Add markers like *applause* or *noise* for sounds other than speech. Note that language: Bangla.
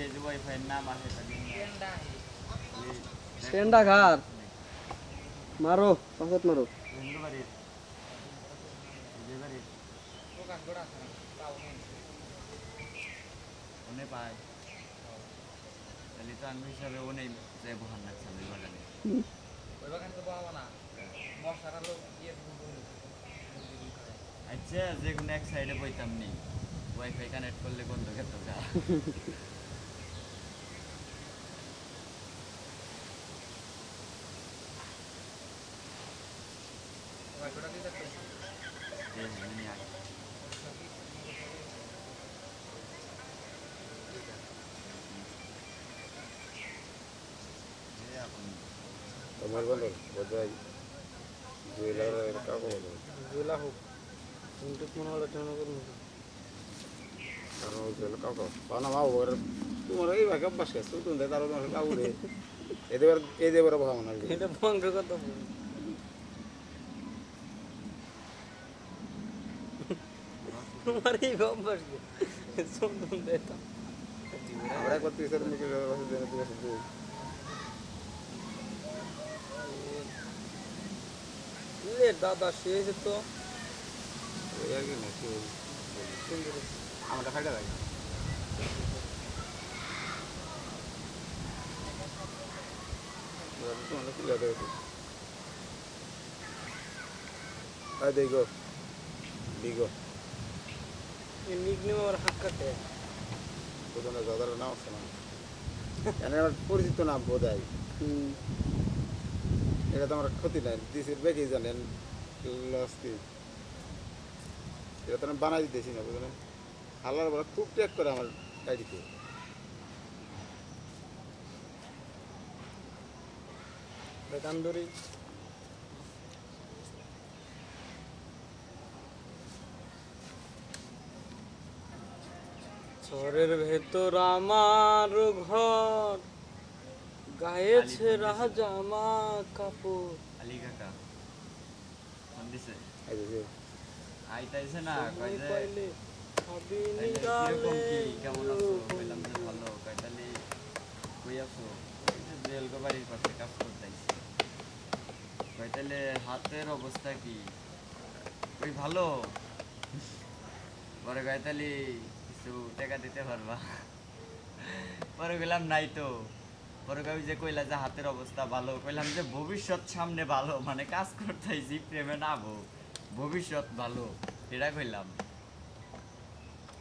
এই যে ওয়াইফাইয়ের নাম আছে সেন্ডা ঘাট। মারো পাঁচত মারো। হিন্দু বাড়ির বিজয় ওনে পায়। তাহলে তো আমি হিসাবে ওনে যে বহান লাগছে আমি বাগানে। আচ্ছা যে কোনো এক সাইডে বইতাম নি ওয়াইফাই কানেক্ট করলে বন্ধ খেত যে *laughs* আমি আগে এই আপনি তোমার বলো বোধহয় জুয়েলার কাউকে বলো জেলা হোক কিন্তু মনে হলো টেনে করুন কারণ জুয়েলার কাউকে পাও না মা ওর তোমার এই ভাগে অভ্যাস গেছে। তুমি তার তোমার কাউ রে এদের এই দেবার ভাবো না এটা ভঙ্গ কত তোমার এই অভ্যাস সুন্দর দিতাম আমরা একবার তুই স্যার মুখে বসে দেন তুই এসে তুই এ দাদা শেষ তো। আমরা খাইটা লাগে। তোমার কি লাগে দেখো দিগো নিকনেম আমার হাত কাটে প্রথমে দাদার নাম আছে না? *laughs* এখানে আমার পরিচিত নাম বোধ হয় এটা তো আমার ক্ষতি নাই। দিসির বেঁকেই জানেন লস এটা তো আমি বানাই দিতেছি না বুঝলেন? হালার বলা খুব ট্যাগ করে আমার আইডিতে বেকান্দরি ঘরের ভেতর আমার ঘর। গায়েছে রাজামা কাপড়। আলী কাকা দিছে। আইতাইছে না যে খাবি কীরকম কেমন আছো? কইলাম যে ভালো। কই আছো? পাশে কাজ করতেছি তাহলে হাতের অবস্থা কি? ভালো? পরে তাহলে কিছু টাকা দিতে পারবা। পরে গেলাম নাই তো। পরে কবি যে কইলা যে হাতের অবস্থা ভালো। কইলাম যে, ভবিষ্যৎ সামনে ভালো। মানে কাজ করতেছি প্রেমে নাবো ভবিষ্যৎ ভালো এটা কইলাম।